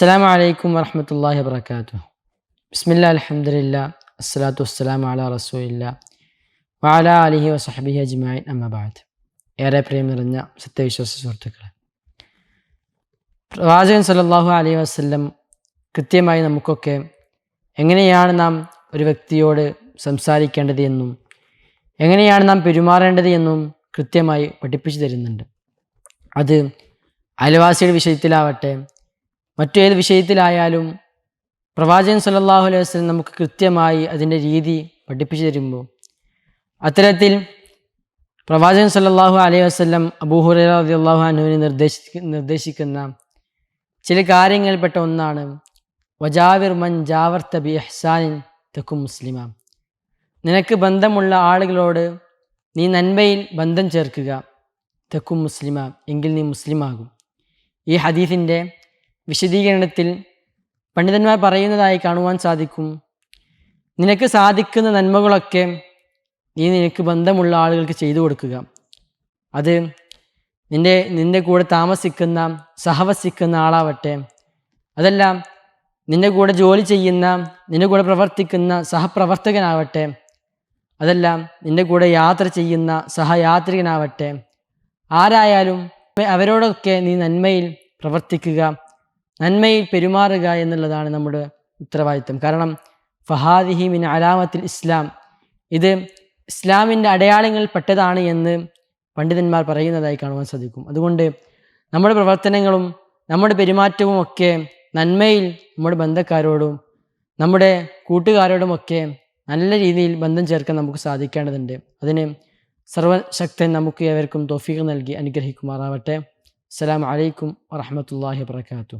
അസ്സാം വലൈക്കും വറഹമത്തല്ലാഹി വാത്തു ബിസ്മില്ല അലഹമില്ല അസ്സലാത്തു വസ്സലാം അല റസൂലില്ല വാല അലിഹി വസഹബി അജ്മാൻ അമ്മബാദ് ഏറെ പ്രിയം നിറഞ്ഞ സത്യവിശ്വാസ സുഹൃത്തുക്കളെ പ്രവാചകൻ സല്ലല്ലാഹു അലൈഹി വസ്ല്ലം കൃത്യമായി നമുക്കൊക്കെ എങ്ങനെയാണ് നാം ഒരു വ്യക്തിയോട് സംസാരിക്കേണ്ടത് എന്നും എങ്ങനെയാണ് നാം പെരുമാറേണ്ടത് എന്നും കൃത്യമായി പഠിപ്പിച്ചു തരുന്നുണ്ട്. അത് അയൽവാസിയുടെ വിഷയത്തിലാവട്ടെ മറ്റേത് വിഷയത്തിലായാലും പ്രവാചകൻ സല്ലല്ലാഹു അലൈഹി വസ്ലം നമുക്ക് കൃത്യമായി അതിന്റെ രീതി പഠിപ്പിച്ചു തരുമ്പോൾ അത്തരത്തിൽ പ്രവാചകൻ സല്ലല്ലാഹു അലൈഹി വസ്ലം അബൂഹുറ അള്ളാഹു അനുവിനെ നിർദ്ദേശി നിർദ്ദേശിക്കുന്ന ചില കാര്യങ്ങളിൽപ്പെട്ട ഒന്നാണ് വജാവിർ മൻ ജാവർത്ത ബി എഹ്സാനിൻ തെക്കും മുസ്ലിമ. നിനക്ക് ബന്ധമുള്ള ആളുകളോട് നീ നന്മയിൽ ബന്ധം ചേർക്കുക തെക്കും മുസ്ലിമ എങ്കിൽ നീ മുസ്ലിമാകും. ഈ ഹദീഫിന്റെ വിശദീകരണത്തിൽ പണ്ഡിതന്മാർ പറയുന്നതായി കാണുവാൻ സാധിക്കും. നിനക്ക് സാധിക്കുന്ന നന്മകളൊക്കെ നീ നിനക്ക് ബന്ധമുള്ള ആളുകൾക്ക് ചെയ്തു കൊടുക്കുക. അത് നിന്റെ നിന്റെ കൂടെ താമസിക്കുന്ന സഹവസിക്കുന്ന ആളാവട്ടെ. അതല്ല നിന്റെ കൂടെ ജോലി ചെയ്യുന്ന നിന്റെ കൂടെ പ്രവർത്തിക്കുന്ന സഹപ്രവർത്തകനാവട്ടെ. അതല്ല നിന്റെ കൂടെ യാത്ര ചെയ്യുന്ന സഹയാത്രികനാവട്ടെ. ആരായാലും അവരോടൊക്കെ നീ നന്മയിൽ പ്രവർത്തിക്കുക. നന്മയിൽ പെരുമാറുക എന്നുള്ളതാണ് നമ്മുടെ ഉത്തരവാദിത്വം. കാരണം ഫഹാദിഹി മിൻ അലാമത്തിൽ ഇസ്ലാം. ഇത് ഇസ്ലാമിന്റെ അടയാളങ്ങളിൽ പെട്ടതാണ് എന്ന് പണ്ഡിതന്മാർ പറയുന്നതായി കാണുവാൻ സാധിക്കും. അതുകൊണ്ട് നമ്മുടെ പ്രവർത്തനങ്ങളും നമ്മുടെ പെരുമാറ്റവും ഒക്കെ നന്മയിൽ നമ്മുടെ ബന്ധക്കാരോടും നമ്മുടെ കൂട്ടുകാരോടുമൊക്കെ നല്ല രീതിയിൽ ബന്ധം ചേർക്കാൻ നമുക്ക് സാധിക്കേണ്ടതുണ്ട്. അതിന് സർവശക്തൻ നമുക്ക് ഏവർക്കും തോഫീഖ് നൽകി അനുഗ്രഹിക്കുമാറാവട്ടെ. അസ്സാം വലൈക്കും വാഹമത്തല്ലാഹി വാത്തു